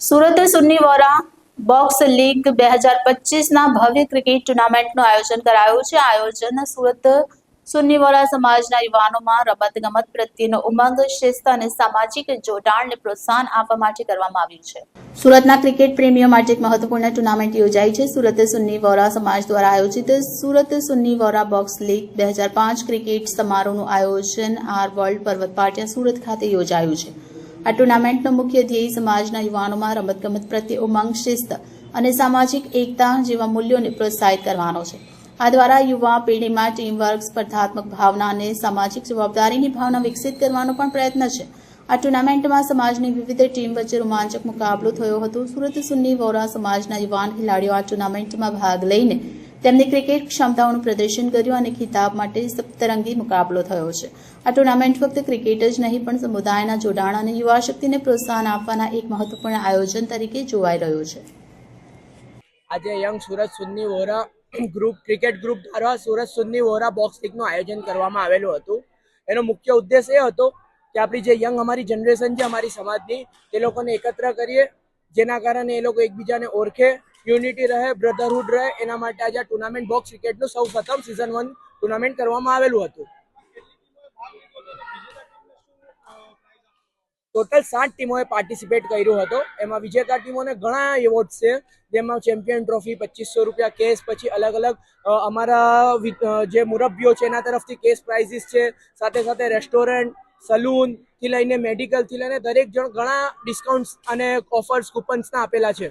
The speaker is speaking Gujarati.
સુરત સુન્ની વોરા બોક્સ લીગ બે હજાર પચીસના ભવ્ય ક્રિકેટ ટુર્નામેન્ટનું આયોજન કરાયું છે. આયોજન સુરત સુન્ની વોરા સમાજના યુવાનોમાં રમત ગમત પ્રત્યેનો ઉમંગ, શિસ્ત અને સામાજિક જોડાણને પ્રોત્સાહન આપવા માટે કરવામાં આવ્યું છે. સુરતના ક્રિકેટ પ્રેમીઓ માટે એક મહત્વપૂર્ણ ટુર્નામેન્ટ યોજાઈ છે. સુરત સુન્ની વોરા સમાજ દ્વારા આયોજિત સુરત સુન્ની વોરા બોક્સ લીગ બે હજાર પાંચ ક્રિકેટ સમારોહનું આયોજન આર વર્લ્ડ પર્વત પાટિયા સુરત ખાતે યોજાયું છે. આ ટુર્નામેન્ટનો મુખ્ય ધ્યેય સમાજના યુવાનોમાં રમતગમત પ્રત્યે ઉમંગ, શિસ્ત અને સામાજિક એકતા જેવા મૂલ્યોને પ્રોત્સાહિત કરવાનો છે. આ દ્વારા યુવા પેઢીમાં ટીમવર્ક, સ્પર્ધાત્મક ભાવના અને સામાજિક જવાબદારીની ભાવના વિકસિત કરવાનો પણ પ્રયત્ન છે. આ ટુર્નામેન્ટમાં સમાજની વિવિધ ટીમ વચ્ચે રોમાંચક મુકાબલો થયો હતો. સુરત સુન્ની વોરા સમાજના યુવાન ખેલાડીઓ આ ટુર્નામેન્ટમાં ભાગ લઈને તેમની ક્રિકેટ ક્ષમતાઓનું પ્રદર્શન કર્યું અને ખિતાબ માટે સપ્તરંગી મુકાબલો થયો છે. આ ટુર્નામેન્ટ ફક્ત ક્રિકેટ જ નહીં, પણ સમુદાયના જોડાણ અને યુવા શક્તિને પ્રોત્સાહન આપવાના એક મહત્વપૂર્ણ આયોજન તરીકે જોવાઈ રહ્યું છે. આજે young Surat Sunni Vora group, cricket group દ્વારા સુરત સુન્ની વોરા બોક્સ લીગનું આયોજન કરવામાં આવેલું હતું. એનો મુખ્ય ઉદ્દેશ એ હતો કે આપણી જે યંગ અમારી જનરેશન છે, અમારી સમાજની, તે લોકોને એકત્ર કરીએ, જેના કારણે એ લોકો એકબીજાને ઓળખે યુનિટી રહે, બ્રધરહુડ રહે, એના માટે આજે ટુર્નામેન્ટ બોક્સ ક્રિકેટનું સૌ પ્રથમ સિઝન વન ટુર્નામેન્ટ કરવામાં આવેલું હતું. ટોટલ સાત ટીમોએ પાર્ટિસિપેટ કર્યો હતો. એમાં વિજેતા ટીમોને ઘણા એવોર્ડ છે. જેમાં ચેમ્પિયન ટ્રોફી પચીસો રૂપિયા, કેસ પછી અલગ અલગ અમારા જે મુરબ્બીઓ છે એના તરફથી કેસ પ્રાઇઝીસ છે. સાથે સાથે રેસ્ટોરન્ટ સલૂનથી લઈને મેડિકલથી લઈને દરેક જણ ઘણા ડિસ્કાઉન્ટ્સ અને ઓફર્સ કૂપન્સના આપેલા છે.